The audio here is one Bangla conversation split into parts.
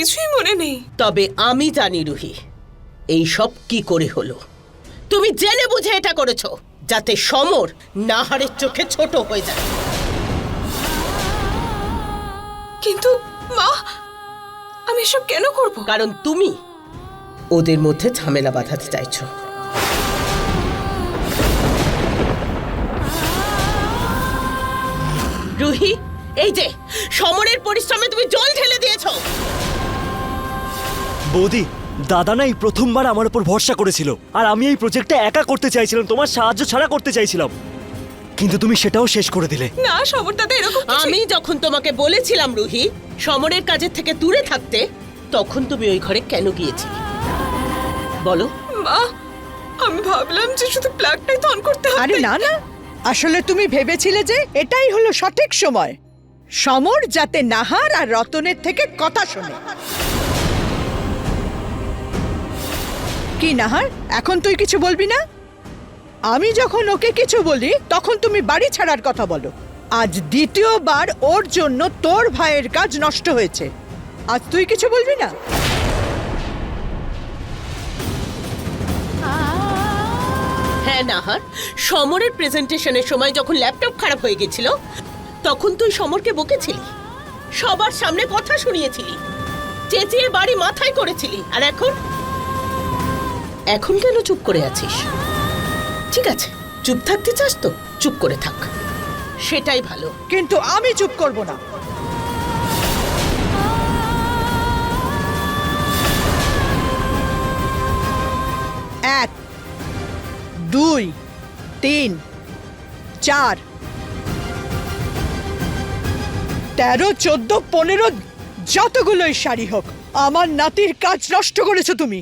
কিছুই মনে নেই। তবে আমি জানি রুহি এই সব কি করে হলো। তুমি জেনে বুঝে এটা করেছ যাতে সমর নাহারের চোখে ছোট হয়ে যায়। কিন্তু মা আমি এসব কেন করব? কারণ তুমি ওদের মধ্যে ঝামেলা বাঁধাতে চাইছো। রুহি এই যে সমরের পরিশ্রমে তুমি জল ঢেলে বৌদি দাদা না এই প্রথমবার আমার উপর ভরসা করেছিল আর আমি এই প্রজেক্টটা একা করতে চাইছিলাম তোমার সাহায্য ছাড়া করতে চাইছিলাম। কিন্তু তুমি সেটাও শেষ করে দিলে। না সমর দাদা এরকম আমি যখন তোমাকে বলেছিলাম রুহি সমরের কাজের থেকে দূরে থাকতে তখন তুমি ওই ঘরে কেন গিয়েছিলে? বলো। মা আমি ভাবলাম যে শুধু প্লাগটাই তো অন করতে হবে। আরে না না। আসলে তুমি ভেবেছিলে যে এটাই হলো সঠিক সময়। সমর যাতে নাহার আর রতনের থেকে কথা শোনে। কি, নাহার? এখন তুই কিছু বলবি না? আমি যখন ওকে কিছু বলি, তখন তুমি বাড়ি ছাড়ার কথা বলো। আজ দ্বিতীয়বার ওর জন্য তোর ভাইয়ের কাজ নষ্ট হয়েছে। আজ তুই কিছু বলবি না? হ্যাঁ নাহার। সমরের প্রেজেন্টেশনের সময় যখন ল্যাপটপ খারাপ হয়ে গেছিল, তখন তুই সমরকে বকেছিলি। সবার সামনে কথা শুনিয়েছিলি। চেঁচিয়ে বাড়ি মাথায় করেছিলি। আর এখন? এখন কেন চুপ করে আছিস? ঠিক আছে, চুপ থাকতে চাস তো? চুপ করে থাক। সেটাই ভালো। কিন্তু আমি চুপ করব না। এক, দুই, তিন, চার, তেরো, চোদ্দ, পনেরো, যতগুলোই শাড়ি হোক, আমার নাতির কাজ নষ্ট করেছ তুমি।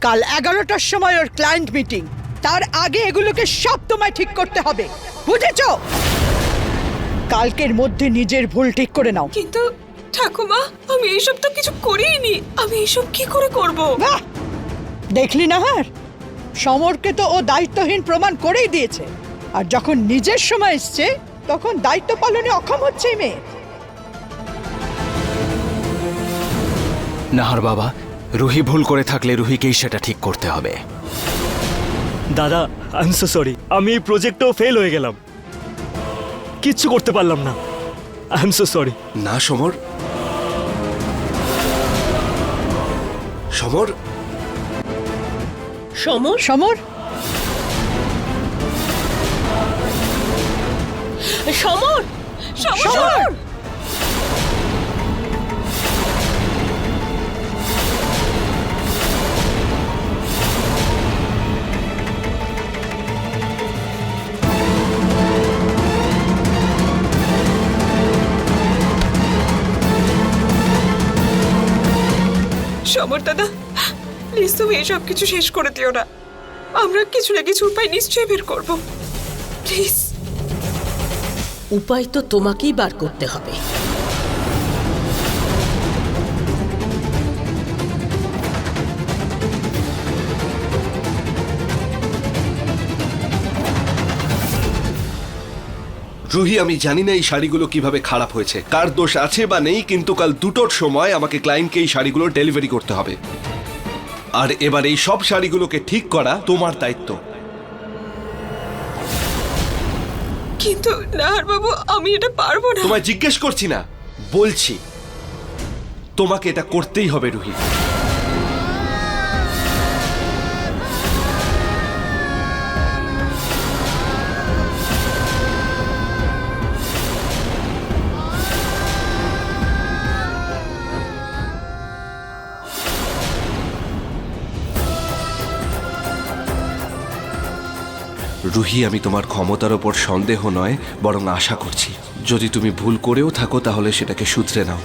কাল এগারোটার সময় ওর ক্লায়েন্ট মিটিং তার আগে এগুলোকে সব তোমায় ঠিক করতে হবে। বুঝেছ? কালকের মধ্যে নিজের ভুল ঠিক করে নাও। কিন্তু ঠাকুমা আমি এইসব তো কিছু করিনি। আমি এইসব কি করে করব? বাহ! দেখলি না হার? সমরকে তো ও দায়িত্বহীন প্রমাণ করেই দিয়েছে। আর যখন নিজের সময় এসছে তখন দায়িত্ব পালনে অক্ষম হচ্ছে মেয়ে। নাহার বাবা রুহি ভুল করে থাকলে রুহিকেই সেটা ঠিক করতে হবে। দাদা আই এম সো সরি আমি এই প্রজেক্টেও ফেল হয়ে গেলাম। কিচ্ছু করতে পারলাম না। আই এম সো সরি না সমর। সমর? সমর? সমর! সমর! সমর! সমর দাদা প্লিজ তুমি এসব কিছু শেষ করে দিও না। আমরা কিছু না কিছু উপায় নিশ্চয়ই বের করব। প্লিজ উপায় তো তোমাকেই বার করতে হবে। রুহি আমি জানি না এই শাড়িগুলো কীভাবে খারাপ হয়েছে। কার দোষ আছে বা নেই কিন্তু কাল দুটোর সময় আমাকে ক্লায়েন্টকে এই শাড়িগুলো ডেলিভারি করতে হবে। আর এবার এই সব শাড়িগুলোকে ঠিক করা তোমার দায়িত্ব। কিন্তু নাহার বাবু আমি এটা পারব না। তোমায় জিজ্ঞেস করছি না বলছি তোমাকে এটা করতেই হবে রুহি। রুহি, আমি তোমার ক্ষমতার ওপর সন্দেহ নয়, বরং আশা করছি। যদি তুমি ভুল করেও থাকো, তাহলে সেটাকে শুধরে নাও।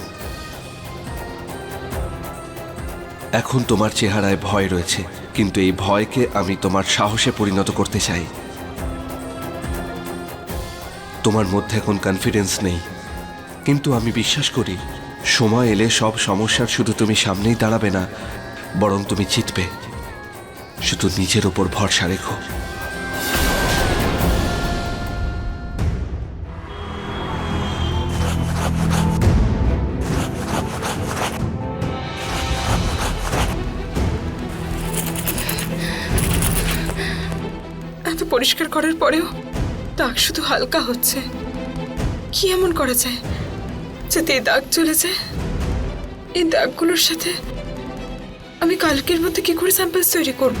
এখন তোমার চেহারায় ভয় রয়েছে, কিন্তু এই ভয়কে আমি তোমার সাহসে পরিণত করতে চাই। তোমার মধ্যে এখন কনফিডেন্স নেই। কিন্তু আমি বিশ্বাস করি, সময় এলে সব সমস্যার শুধু তুমি সামনেই দাঁড়াবে না, বরং তুমি জিতবে। শুধু নিজের ওপর ভরসা রেখো। পরিষ্কার করার পরেও দাগ শুধু হালকা হচ্ছে। কি এমন করা যায় যাতে এই দাগ চলে যায়? এই দাগগুলোর সাথে আমি কালকের মধ্যে কি করে স্যাম্পলস তৈরি করব?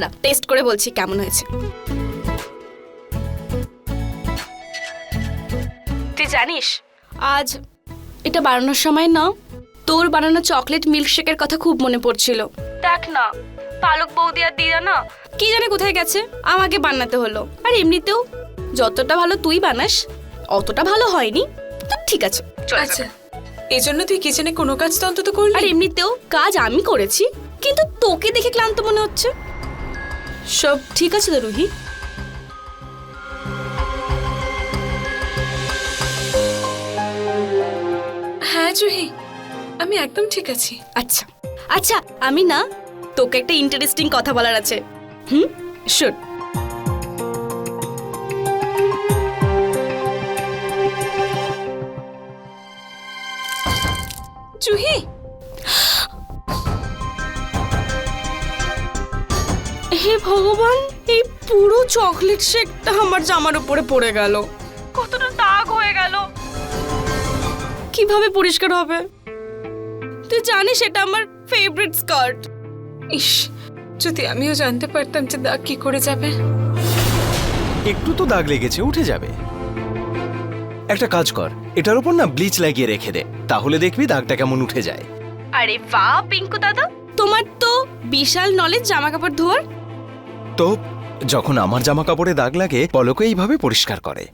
দাঁড়া টেস্ট করে বলছি কেমন হয়েছে। তুই জানিস? আজ এটা বানানোর সময় না তোর বানানো চকলেট মিল্কশেকের কথা খুব মনে পড়ছিল। দেখ না পালক বৌদি আর দিদা না কি জানে কোথায় গেছে আমাকে বানাতে হলো। আর এমনিতেও যতটা ভালো তুই বানাস অতটা ভালো হয়নি। তো ঠিক আছে। চলে আচ্ছা এই জন্য তুই কিচেনে কোনো কাজ তো অন্তত করলি? আর এমনিতেও কাজ আমি করেছি কিন্তু তোকে দেখে ক্লান্ত মনে হচ্ছে। সব ঠিক আছে তো রুহি? হ্যাঁ জুহি। আমি একদম ঠিক আছি। আচ্ছা। আচ্ছা আমি না তোকে একটা ইন্টারেস্টিং কথা বলার আছে। হুম? শুট জুহি হে ভগবান এই পুরো চকলেট শেকটা আমার জামার উপরে পড়ে গেল। কতটা দাগ হয়ে গেল। কীভাবে পরিষ্কার হবে? তুই জানিস এটা আমার ফেভারিট স্কার্ট ইস যদি আমিও জানতে পারতাম যে দাগ কি করে যাবে। একটু তো দাগ লেগেছে উঠে যাবে। একটা কাজ কর এটার উপর না ব্লিচ লাগিয়ে রেখে দে তাহলে দেখবি দাগটা কেমন উঠে যায়। আরে বাহ পিঙ্কু দাদা। তোমার তো বিশাল নলেজ জামা কাপড় ধোয়ার তো যখন আমার জামা কাপড়ে দাগ লাগে পলকে এইভাবে পরিষ্কার করে।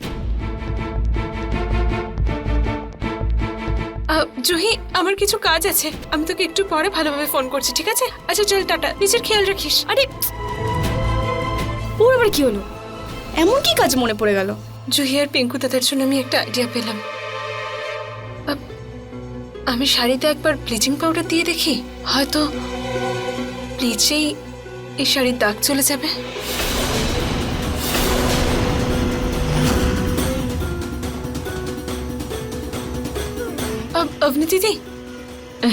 জুহি আমার কিছু কাজ আছে। আমি তোকে একটু পরে ভালোভাবে ফোন করছি ঠিক আছে? আচ্ছা চল টাটা। নিজের খেয়াল রাখিস। আরে ওর আবার কি হলো? এমন কি কাজ মনে পড়ে গেল? জুহি আর পিঙ্কু দাদার জন্য আমি একটা আইডিয়া পেলাম। আমি শাড়িতে একবার ব্লিচিং পাউডার দিয়ে দেখি। হয়তো ব্লিচেই এই শাড়ির দাগ চলে যাবে। অবনি দিদি?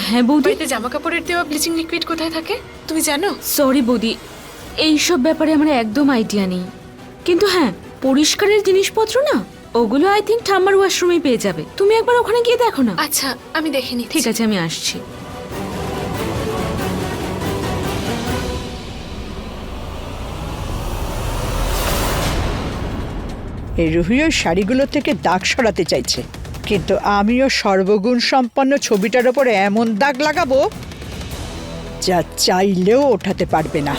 হ্যাঁ বৌদি? বাড়িতে জামা কাপড়ের দেওয়া ব্লিচিং লিকুইড কোথায় থাকে? তুমি জানো? সরি বৌদি। এইসব ব্যাপারে আমার একদম আইডিয়া নেই। কিন্তু হ্যাঁ পরিষ্কারের জিনিসপত্র না ওগুলো আই থিঙ্ক ঠাম্মার ওয়াশরুমেই পেয়ে যাবে। তুমি একবার ওখানে গিয়ে দেখো না। আচ্ছা আমি দেখিনি ঠিক আছে আমি আসছি। এই রুহি শাড়িগুলো থেকে দাগ সরাতে চাইছে। কিন্তু আমিও সর্বগুণ সম্পন্ন ছবিটার ওপরে এমন দাগ লাগাবো, যা চাইলেও ওঠাতে পারবে না।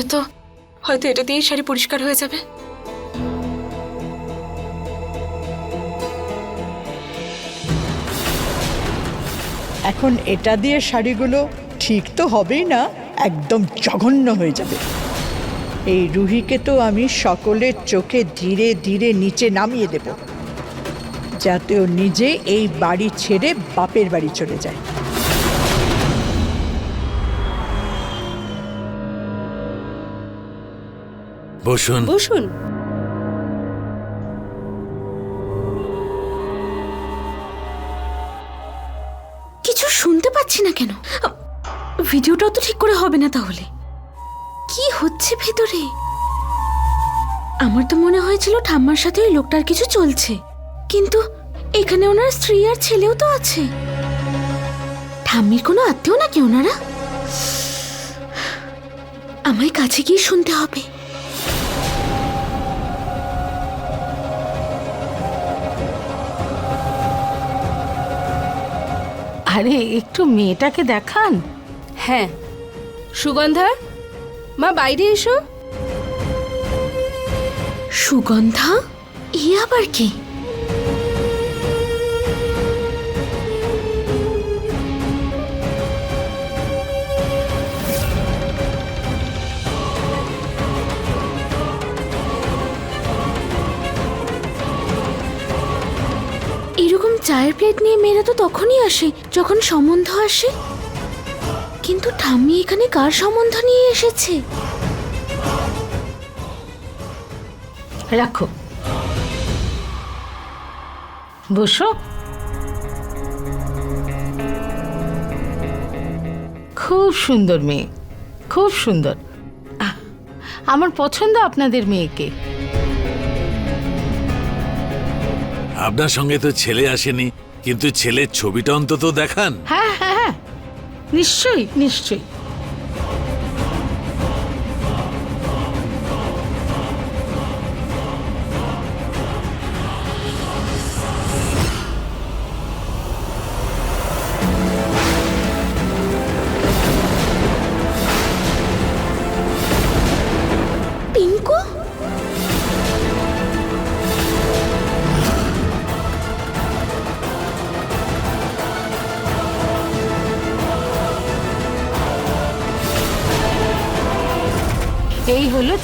হয়তো হয়তো এটা দিয়েই শাড়ি পরিষ্কার হয়ে যাবে। এখন এটা দিয়ে শাড়িগুলো ঠিক তো হবেই না, একদম জঘন্য হয়ে যাবে। এই রুহিকে তো আমি সকলের চোখে ধীরে ধীরে নিচে নামিয়ে দেব, যাতে ও নিজে এই বাড়ি ছেড়ে বাপের বাড়ি চলে যায়। বসুন। বসুন। কিছু শুনতে পাচ্ছি না কেন? ভিডিওটাও তো ঠিক করে হবে না তাহলে। কি হচ্ছে ভেতরে? আমার তো মনে হয়েছিল ঠাম্মার সাথে ওই লোকটার কিছু চলছে। কিন্তু এখানে ওনার স্ত্রী আর ছেলেও তো আছে। ঠাম্মির কোনো আত্মীয় নাকি ওনারা? আমায় কাছে গিয়ে শুনতে হবে। আরে একটু মেয়েটাকে দেখান। হ্যাঁ। সুগন্ধা মা বাইরে এসো। সুগন্ধা? এ আবার কি? চায়ের প্লেট নিয়ে মেয়েরা তো তখনই আসে, যখন সম্বন্ধ আসে। কিন্তু ঠাম্মি এখানে কার সম্বন্ধ নিয়ে এসেছে? রাখো। বসো। খুব সুন্দর মেয়ে, খুব সুন্দর। আমার পছন্দ আপনাদের মেয়েকে। আপনার সঙ্গে তো ছেলে আসেনি, কিন্তু ছেলের ছবিটা অন্তত দেখান। হ্যাঁ হ্যাঁ হ্যাঁ। নিশ্চয়ই নিশ্চয়ই।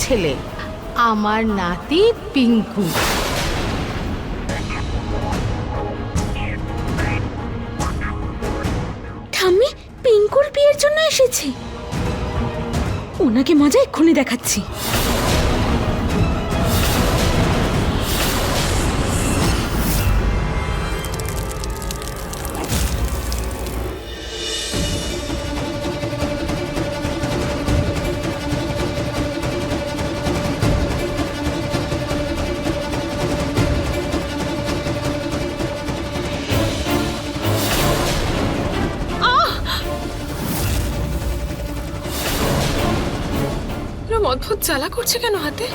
ছেলে। আমার নাতি পিঙ্কু। ঠাম্মি পিঙ্কুর বিয়ের জন্য এসেছি। ওনাকে মজা এক্ষুনি দেখাচ্ছি। করছে কেন হাতে?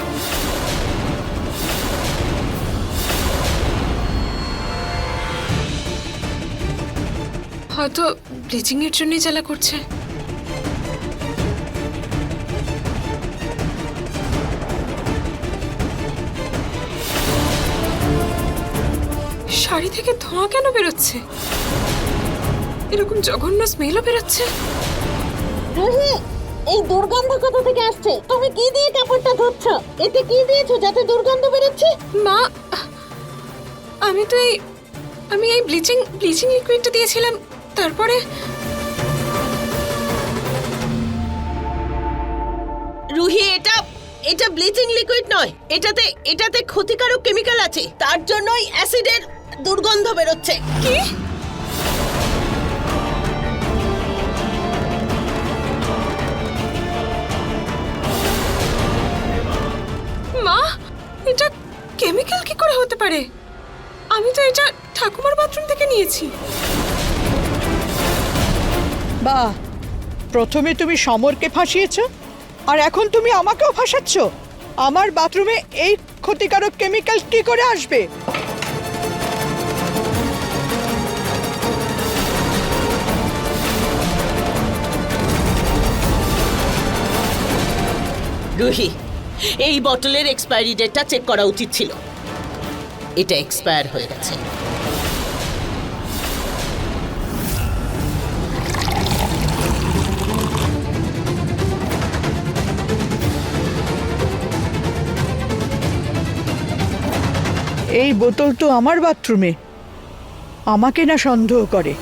হয়তো ব্লিচিং এর জন্যই জ্বালা করছে। শাড়ি থেকে ধোঁয়া কেন বেরোচ্ছে? এরকম জঘন্য স্মেলও বেরোচ্ছে। এই দুর্গন্ধ কোথা থেকে আসছে? তুমি কি দিয়ে কাপড়টা ধুচ্ছ? এতে কি দিয়েছ যাতে দুর্গন্ধ বেরোচ্ছে? মা আমি তো এই আমি এই ব্লিচিং ব্লিচিং লিকুইডটা দিয়েছিলাম তারপরে রুহি এটা এটা ব্লিচিং লিকুইড নয়। এটাতে এটাতে ক্ষতিকারক কেমিক্যাল আছে। তার জন্যই অ্যাসিডের দুর্গন্ধ বেরোচ্ছে। কি? কেমিক্যাল কি করে হতে পারে? আমি তো এটা ঠাকুমার বাথরুম থেকে নিয়েছি। বাহ প্রথমে তুমি সমরকে ফাঁসিয়েছ আর এখন তুমি আমাকেও ফাঁসাচ্ছ। আমার বাথরুমে এই ক্ষতিকারক কেমিক্যাল কি করে আসবে? রুহি এই বটলের এক্সপায়ারি ডেটটা চেক করা উচিত ছিল। এটা এক্সপায়ার হয়ে গেছে। এই বোতল তো আমার বাথরুমে। আমাকে না সন্দেহ করে।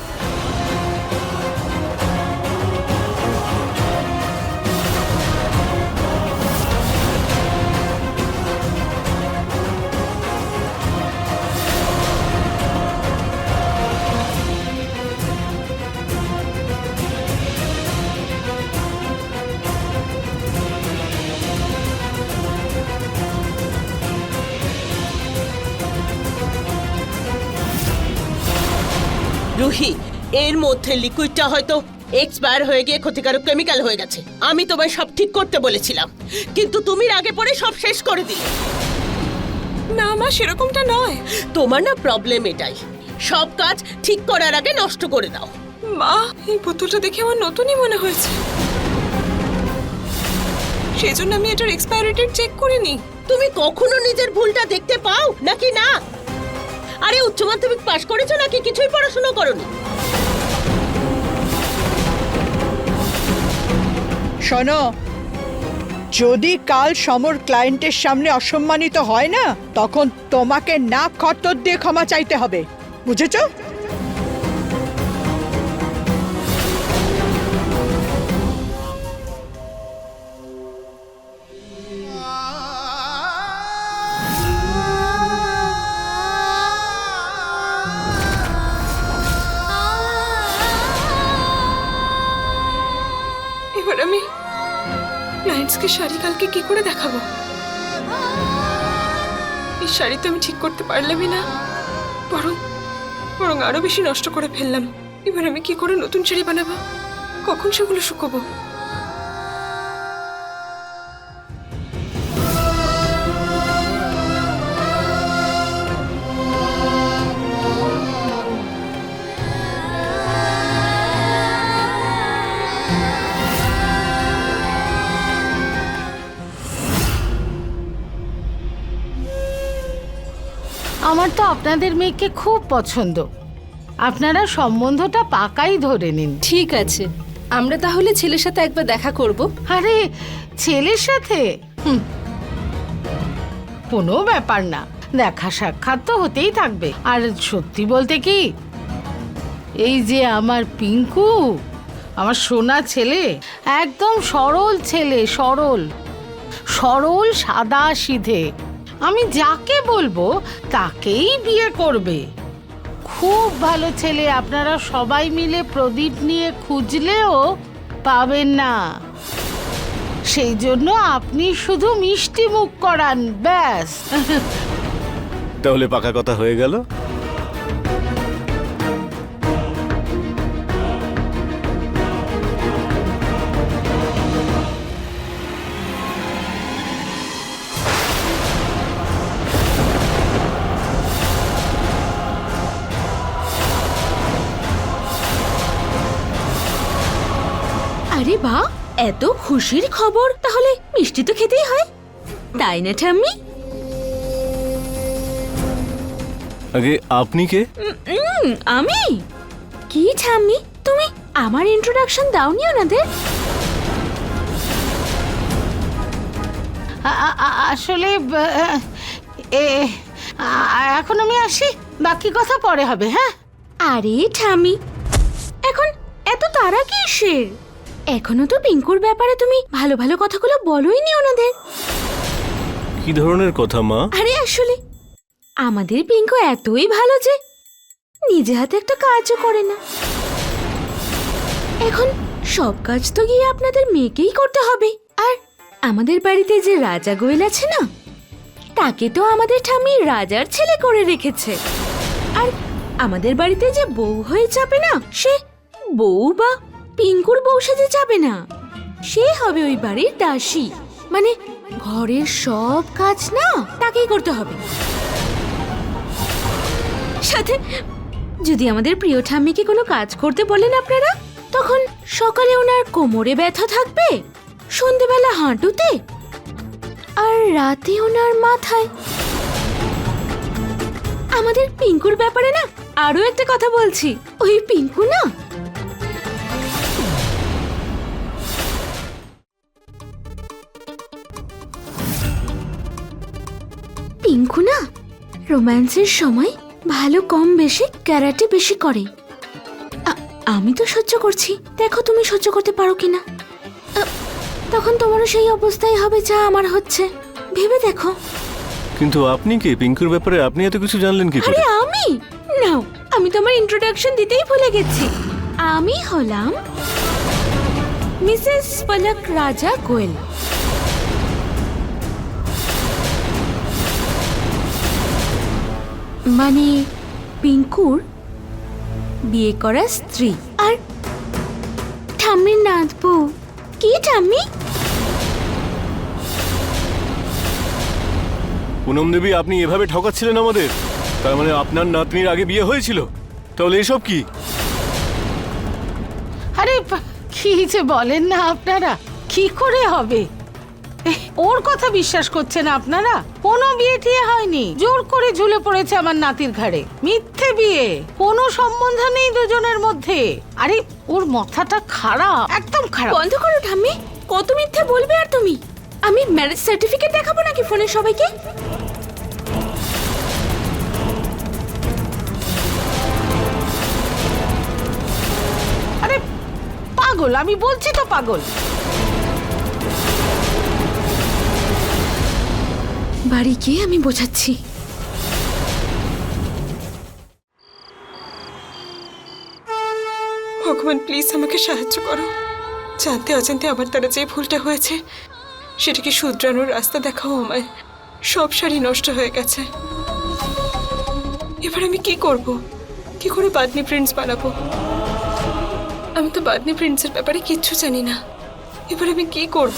এর মধ্যে লিকুইডটা হয়তো এক্সপায়ার হয়ে গিয়ে ক্ষতিকারক কেমিক্যাল হয়ে গেছে। আমি তোমায় সব ঠিক করতে বলেছিলাম। কিন্তু তুমি আগে পরে সব শেষ করে দিলে। না মা সেরকমটা নয়। তোমার না প্রবলেম এটাই। সব কাজ ঠিক করার আগে নষ্ট করে দাও। মা এই বোতলটা দেখে আমার নতুনই মনে হয়েছে। সেই জন্য আমি এটার এক্সপায়ারি ডেট চেক করিনি। তুমি কখনো নিজের ভুলটা দেখতে পাও? নাকি না? আরে উচ্চ মাধ্যমিক পাশ করেছ নাকি? কিছুই পড়াশোনা করনি। শোনো, যদি কাল সমর ক্লায়েন্টের সামনে অসম্মানিত হয় না, তখন তোমাকে না খতর দিয়ে ক্ষমা চাইতে হবে। বুঝেছ? কালকে কি করে দেখাবো? এই শাড়ি তো আমি ঠিক করতে পারলামই না। বরং বরং আরও বেশি নষ্ট করে ফেললাম। এবার আমি কি করে নতুন শাড়ি বানাবো? কখন সেগুলো শুকোবো? আপনাদের মেয়েকে খুব পছন্দ। আপনারা সম্বন্ধটা পাকাই ধরে নিন। ঠিক আছে। আমরা তাহলে ছেলের সাথে একবার দেখা করব। আরে ছেলের সাথে? হুম, কোনো ব্যাপার না। দেখা সাক্ষাৎ তো হতেই থাকবে। আর সত্যি বলতে কি এই যে আমার পিঙ্কু আমার সোনা ছেলে একদম সরল ছেলে সরল। সরল সাদা সিধে। আমি যাকে বলব তাকেই বিয়ে করবে। খুব ভালো ছেলে, আপনারা সবাই মিলে প্রদীপ নিয়ে খুঁজলেও পাবেন না। সেই জন্য আপনি শুধু মিষ্টি মুখ করান, ব্যাস। তাহলে পাকা কথা হয়ে গেল। এত খুশির খবর তাহলে মিষ্টি তো খেতেই হয়। তাই না ঠাম্মি? আগে আপনি কে? উম, আমি? কি ঠাম্মি তুমি আমার ইন্ট্রোডাকশন দাওনি ওনাদের? আ- আ- আ- আসলে ব- এ আ- এখন আমি আসি বাকি কথা পরে হবে হ্যাঁ? আরে ঠামি এখন এত তারা কিসের? এখনও তো পিঙ্কুর ব্যাপারে তুমি ভালো ভালো কথাগুলো বলোই নি ওনাদের। কি ধরনের কথা মা? আরে আসলে আমাদের পিঙ্কু এতই ভালো যে নিজে হাতে একটা কাজও করে না। এখন সব কাজ তো গিয়ে আপনাদের মেয়েকেই করতে হবে। আর আমাদের বাড়িতে যে রাজা গোয়েল আছে না তাকে তো আমাদের ঠাম্মি রাজার ছেলে করে রেখেছে। আর আমাদের বাড়িতে যে বউ হয়ে যাবে না সে বউ বা পিঙ্কুর বউ সেজে যাবে না। সে হবে ওই বাড়ির দাসী। মানে ঘরের সব কাজ না তাকেই করতে হবে। সাথে যদি আমাদের প্রিয় ঠাম্মিকে কোনো কাজ করতে বলেন আপনারা, তখন সকালে ওনার কোমরে ব্যথা থাকবে, সন্ধেবেলা হাঁটুতে, আর রাতে ওনার মাথায়। আমাদের পিঙ্কুর ব্যাপারে না আরও একটা কথা বলছি। ওই পিঙ্কু না রোম্যান্সের সময় ভালো কম বেশি ক্যারাটে বেশি করে। আমি তো সহ্য করছি। দেখো তুমি সহ্য করতে পারো কিনা তখন তোমারও সেই অবস্থাই হবে যা আমার হচ্ছে। ভেবে দেখো। কিন্তু আপনি কি পিঙ্কুর ব্যাপারে আপনি এত কিছু জানলেন কি আরে আমি? নাও আমি তোমার ইন্ট্রোডাকশন দিতেই ভুলে গেছি। আমি হলাম মিসেস পলক রাজা গোয়েল মানে পিঙ্কুর বিয়ে করা স্ত্রী। আর ঠাম্মির নাতবো। কি ঠাম্মি? পুনম দেবী আপনি এভাবে ঠকাচ্ছিলেন আমাদের। তার মানে আপনার নাতনির আগে বিয়ে হয়েছিল? তাহলে এসব কি? আরে পা- কি যে বলেন না আপনারা। কি করে হবে? ওর কথা বিশ্বাস করছেন আপনারা? কোনো বিয়ে টিয়ে হয়নি। জোর করে ঝুলে পড়েছে আমার নাতির ঘাড়ে। মিথ্যে বিয়ে। কোনো সম্বন্ধ নেই দুজনের মধ্যে। আরে ওর মাথাটা খারাপ। একদম খারাপ। বন্ধ করো ঠাম্মি। কত মিথ্যে বলবে আর তুমি? আমি ম্যারেজ সার্টিফিকেট দেখাবো নাকি ফোনে সবাইকে? আরে পাগল। আমি বলছি তো পাগল। বাড়ি গিয়ে আমি বোঝাচ্ছি। ভগবান প্লিজ আমাকে সাহায্য করো। জানতে অজান্তে আমার দ্বারা যে ভুলটা হয়েছে সেটাকে শুধরানোর রাস্তা দেখাও আমায়? সব শাড়ি নষ্ট হয়ে গেছে। এবার আমি কি করব? কি করে বাদনি প্রিন্টস বানাবো? আমি তো বাদনি প্রিন্টসের ব্যাপারে কিচ্ছু জানি না। এবার আমি কি করব?